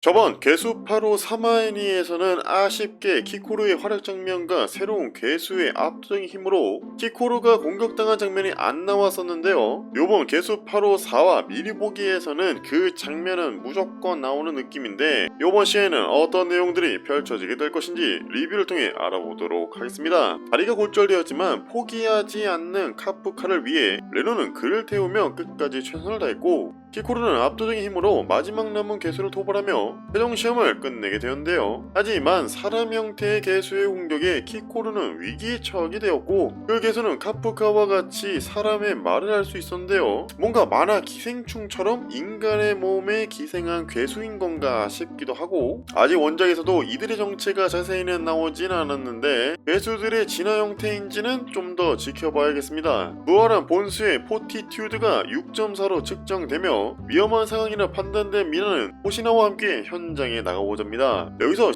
저번 괴수 8호 사마애니에서는 아쉽게 키코루의 활약 장면과 새로운 괴수의 압도적인 힘으로 키코루가 공격당한 장면이 안 나왔었는데요. 요번 괴수 8호 4와 미리 보기에서는 그 장면은 무조건 나오는 느낌인데 요번 시에는 어떤 내용들이 펼쳐지게 될 것인지 리뷰를 통해 알아보도록 하겠습니다. 다리가 골절되었지만 포기하지 않는 카프카를 위해 레노는 그를 태우며 끝까지 최선을 다했고 키코루는 압도적인 힘으로 마지막 남은 괴수를 도발하며 최종 시험을 끝내게 되었는데요. 하지만 사람 형태의 괴수의 공격에 키코루는 위기에 처하게 되었고 그 괴수는 카프카와 같이 사람의 말을 할 수 있었는데요. 뭔가 만화 기생충처럼 인간의 몸에 기생한 괴수인 건가 싶기도 하고 아직 원작에서도 이들의 정체가 자세히는 나오진 않았는데 괴수들의 진화 형태인지는 좀 더 지켜봐야겠습니다. 부활한 본수의 포티튜드가 6.4로 측정되며 위험한 상황이라 판단된 미나는 호시나와 함께 현장에 나가보자입니다. 여기서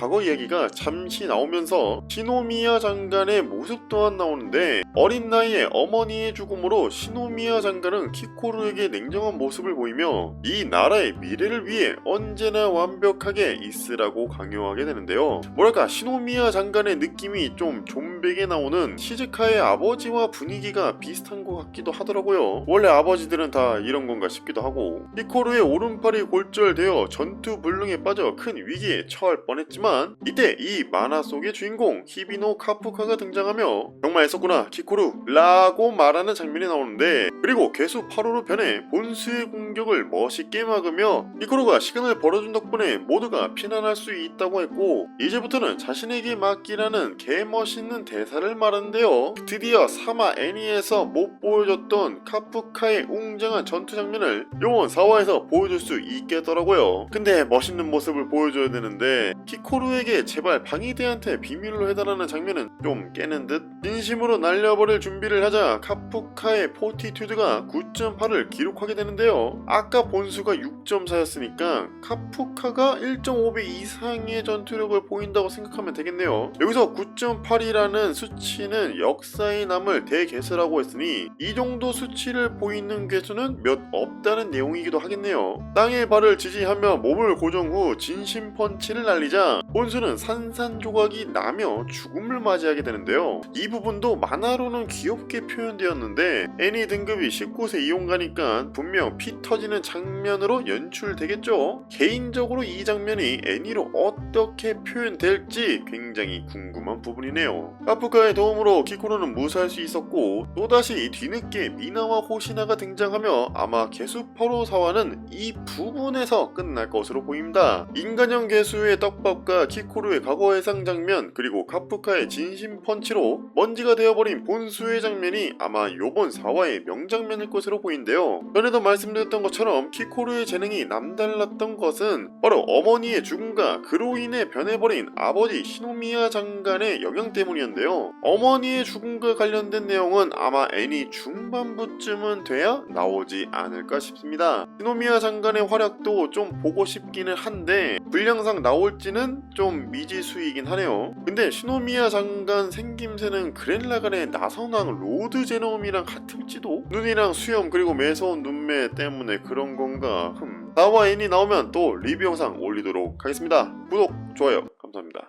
과거 이야기가 잠시 나오면서 시노미야 장관의 모습 또한 나오는데 어린 나이에 어머니의 죽음으로 시노미야 장관은 키코루에게 냉정한 모습을 보이며 이 나라의 미래를 위해 언제나 완벽하게 있으라고 강요하게 되는데요. 뭐랄까 시노미야 장관의 느낌이 좀 좀백에 나오는 시즈카의 아버지와 분위기가 비슷한 것 같기도 하더라고요. 원래 아버지들은 다 이런 건가 싶기도 하고 키코루의 오른팔이 골절되어 전투 불능에 빠져 큰 위기에 처할 뻔했지만 이때 이 만화 속의 주인공 히비노 카프카가 등장하며 정말 했었구나 키코루 라고 말하는 장면이 나오는데 그리고 괴수 8호로 변해 본수의 공격을 멋있게 막으며 키코루가 시간을 벌어준 덕분에 모두가 피난할 수 있다고 했고 이제부터는 자신에게 맡기라는 개멋있는 대사를 말하는데요. 드디어 사마 애니에서 못 보여줬던 카프카의 웅장한 전투 장면을 요원 4화에서 보여줄 수 있겠더라고요. 근데 멋있는 모습을 보여줘야 되는데 키코루 에게 제발 방위대한테 비밀로 해달라는 장면은 좀 깨는 듯? 진심으로 날려버릴 준비를 하자 카프카의 포티튜드가 9.8을 기록하게 되는데요. 아까 본수가 6.4였으니까 카프카가 1.5배 이상의 전투력을 보인다고 생각하면 되겠네요. 여기서 9.8이라는 수치는 역사에 남을 대개수라고 했으니 이 정도 수치를 보이는 괴수는 몇 없다는 내용이기도 하겠네요. 땅에 발을 지지하며 몸을 고정 후 진심 펀치를 날리자 본수는 산산조각이 나며 죽음을 맞이하게 되는데요. 이 부분도 만화로는 귀엽게 표현되었는데 애니 등급이 19세 이용가니까 분명 피 터지는 장면으로 연출되겠죠. 개인적으로 이 장면이 애니로 어떻게 표현될지 굉장히 궁금한 부분이네요. 카프카의 도움으로 키코로는 무사할 수 있었고 또다시 뒤늦게 미나와 호시나가 등장하며 아마 개수 8호 사화는 이 부분에서 끝날 것으로 보입니다. 인간형 개수의 떡밥과 키코루의 과거 해상 장면 그리고 카프카의 진심 펀치로 먼지가 되어버린 본수의 장면이 아마 요번 4화의 명장면일 것으로 보인대요. 전에도 말씀드렸던 것처럼 키코루의 재능이 남달랐던 것은 바로 어머니의 죽음과 그로 인해 변해버린 아버지 시노미야 장관의 영향 때문이었는데요. 어머니의 죽음과 관련된 내용은 아마 애니 중반부쯤은 돼야 나오지 않을까 싶습니다. 시노미야 장관의 활약도 좀 보고 싶기는 한데 분량상 나올지는 좀 미지수이긴 하네요. 근데 시노미야 장관 생김새는 그랜라간의 나선왕 로드 제놈이랑 같을지도? 눈이랑 수염 그리고 매서운 눈매 때문에 그런 건가? 흠. 나와 애니 나오면 또 리뷰 영상 올리도록 하겠습니다. 구독, 좋아요, 감사합니다.